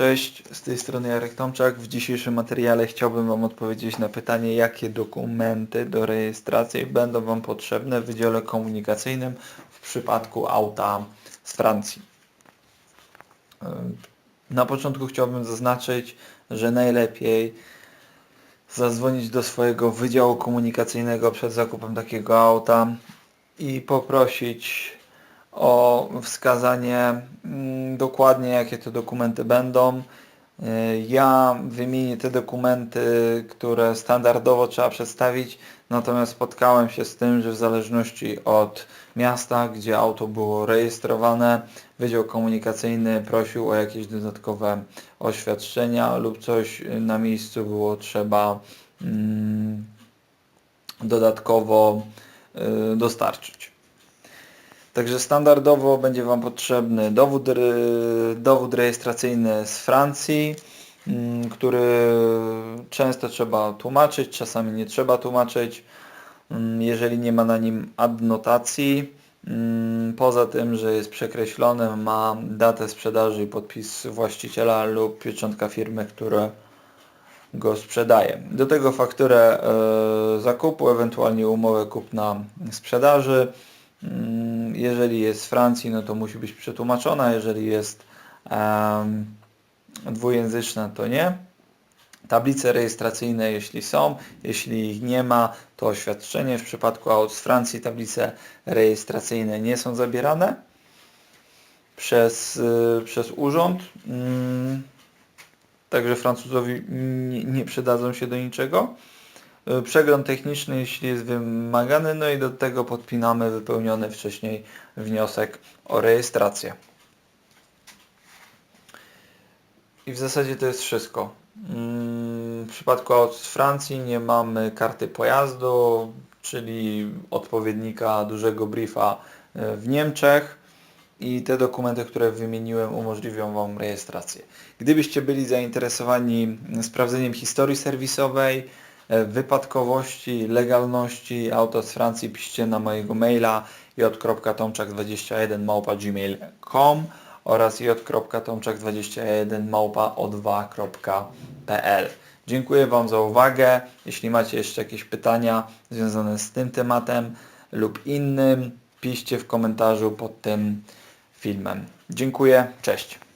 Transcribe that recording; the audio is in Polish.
Cześć, z tej strony Jarek Tomczak. W dzisiejszym materiale chciałbym Wam odpowiedzieć na pytanie, jakie dokumenty do rejestracji będą Wam potrzebne w Wydziale Komunikacyjnym w przypadku auta z Francji. Na początku chciałbym zaznaczyć, że najlepiej zadzwonić do swojego Wydziału Komunikacyjnego przed zakupem takiego auta i poprosić o wskazanie mm, dokładnie jakie to dokumenty będą. Y, Ja wymienię te dokumenty, które standardowo trzeba przedstawić, natomiast spotkałem się z tym, że w zależności od miasta, gdzie auto było rejestrowane, Wydział Komunikacyjny prosił o jakieś dodatkowe oświadczenia lub coś na miejscu było trzeba mm, dodatkowo y, dostarczyć. Także standardowo będzie Wam potrzebny dowód, dowód rejestracyjny z Francji, mm, który często trzeba tłumaczyć, czasami nie trzeba tłumaczyć, mm, jeżeli nie ma na nim adnotacji. Mm, Poza tym, że jest przekreślony, ma datę sprzedaży i podpis właściciela lub pieczątka firmy, która go sprzedaje. Do tego fakturę e, zakupu, ewentualnie umowę kupna sprzedaży. Jeżeli jest z Francji, no to musi być przetłumaczona, jeżeli jest em, dwujęzyczna, to nie. Tablice rejestracyjne, jeśli są, jeśli ich nie ma, to oświadczenie. W przypadku aut z Francji tablice rejestracyjne nie są zabierane przez, y, przez urząd. Mm, Także Francuzowi nie, nie przydadzą się do niczego. Y, Przegląd techniczny, jeśli jest wymagany, no i do tego podpinamy wypełniony wcześniej wniosek o rejestrację. I w zasadzie to jest wszystko. Mm, W przypadku aut z Francji nie mamy karty pojazdu, czyli odpowiednika dużego briefa y, w Niemczech i te dokumenty, które wymieniłem umożliwią Wam rejestrację. Gdybyście byli zainteresowani sprawdzeniem historii serwisowej, e, wypadkowości, legalności auta z Francji, piszcie na mojego maila j.tomczak21 gmail.com oraz j.tomczak21 o2.pl Dziękuję Wam za uwagę. Jeśli macie jeszcze jakieś pytania związane z tym tematem lub innym, piszcie w komentarzu pod tym filmem. Dziękuję, cześć.